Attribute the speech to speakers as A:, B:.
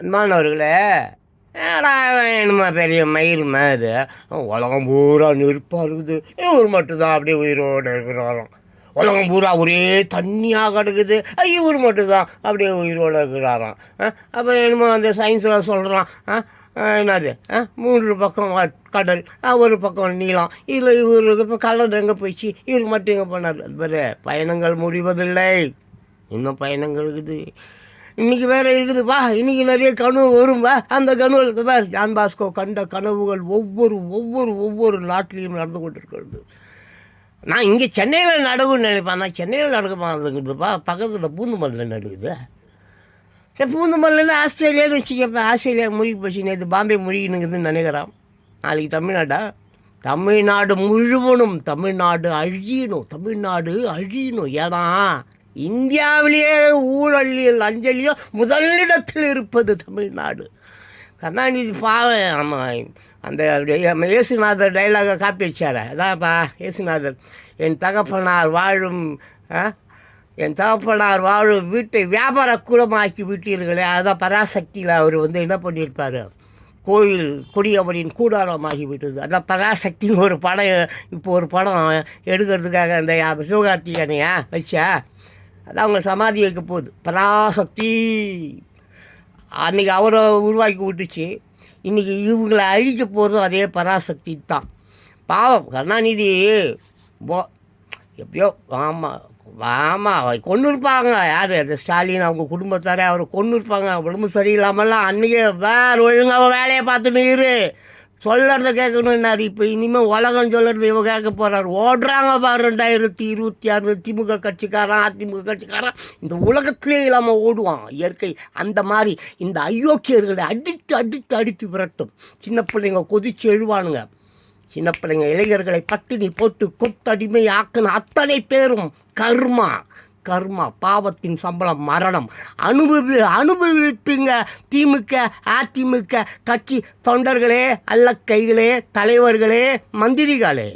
A: அன்பானவர்களே என்னமா என்னமோ பெரிய மயிர் மேது உலகம் பூரா நெருப்பாக இருக்குது. இவர் மட்டும்தான் அப்படியே உயிரோடு இருக்கிறாராம். உலகம் பூரா ஒரே தண்ணியாக கிடக்குது. இவர் மட்டும்தான் அப்படியே உயிரோடு இருக்கிறாராம். அப்போ என்னமோ அந்த சயின்ஸில் சொல்கிறான் என்னது? ஆ, மூன்று பக்கம் கடல் ஒரு பக்கம் நீளம். இதில் இவருக்கு இப்போ கலர் எங்கே போயிடுச்சு இவர் மட்டும் எங்கே போனார்? பயணங்கள் முடிவதில்லை. இன்னும் பயணங்கள் இருக்குது. இன்னைக்கு வேற இருக்குதுப்பா இன்னைக்கு நிறைய கனவு வரும்பா அந்த கனவுகளுக்கு தான் ஜான் பாஸ்கோ கண்ட கனவுகள் ஒவ்வொரு ஒவ்வொரு ஒவ்வொரு நாட்டிலையும் நடந்து கொண்டிருக்கிறது. நான் இங்கே சென்னையில் நடக்கும்னு நினைப்பேன். ஆனால் சென்னையில் நடக்க மாட்டேங்குதுப்பா பக்கத்தில் பூந்துமல்லில் நடக்குது. சரி பூந்துமல்லில் ஆஸ்திரேலியான்னு வச்சுக்கப்ப ஆஸ்திரேலியா முழுகி போச்சு. நேற்று பாம்பே முழுகினுக்குதுன்னு நினைக்கிறான். நாளைக்கு தமிழ்நாடா? தமிழ்நாடு முழுவதும் தமிழ்நாடு அழியணும். தமிழ்நாடு அழியணும். ஏன்னா இந்தியாவிலேயே ஊழலியல் அஞ்சலியோ முதலிடத்தில் இருப்பது தமிழ்நாடு. கருணாநிதி பாவம் நம்ம அந்த இயேசுநாதர் டைலாகை காப்பி வச்சார. அதான்ப்பா இயேசுநாதர் என் தகப்பனார் வாழும் ஆ? என் தகப்பனார் வாழும் வீட்டை வியாபார கூடமாக்கி விட்டீர்களே. அதான் பராசக்தியில் அவர் வந்து என்ன பண்ணியிருப்பார்? கோயில் கொடியவரின் கூடாரமாகி விட்டது. அதான் பராசக்தின்னு ஒரு படம் இப்போ ஒரு படம் எடுக்கிறதுக்காக அந்த சிவகார்த்திகனையா வச்சா? அது அவங்க சமாதி வைக்க போகுது. பராசக்தி. அன்றைக்கி அவரை உருவாக்கி விட்டுச்சு. இன்றைக்கி இவங்களை அழிக்க போகிறதும் அதே பராசக்தி தான். பாவம் கருணாநிதி போ எப்படியோ ஆமாம் ஆமாம் கொண்டு இருப்பாங்க யார்? அந்த ஸ்டாலின் அவங்க குடும்பத்தாரே அவரை கொண்டு இருப்பாங்க உடம்பு சரியில்லாமல்லாம் அன்றைக்கே வேறு ஒழுங்காக வேலையை பார்த்துன்னு இரு. சொல்லறத கேட்கணுன்னாரு இப்போ இனிமேல் உலகம் சொல்கிறது இவன் கேட்க போகிறாரு ஓடுறாங்க பாரு ரெண்டாயிரத்தி இருபத்தி ஆறு திமுக கட்சிக்காரன் அதிமுக கட்சிக்காரன். இந்த உலகத்திலே இல்லாமல் ஓடுவான் இயற்கை. அந்த மாதிரி இந்த அயோக்கியர்களை அடித்து அடித்து அடித்து விரட்டும். சின்ன பிள்ளைங்க கொதிச்சு எழுவானுங்க. சின்ன பிள்ளைங்க இளைஞர்களை பட்டினி போட்டு கொத்தடிமை ஆக்கின அத்தனை பேரும் கர்மா. கர்மா பாவத்தின் சம்பளம் மரணம். அனுபவி அனுபவிப்பீங்க. திமுக அதிமுக கட்சி தொண்டர்களே அல்ல கைகளே தலைவர்களே மந்திரிகளே.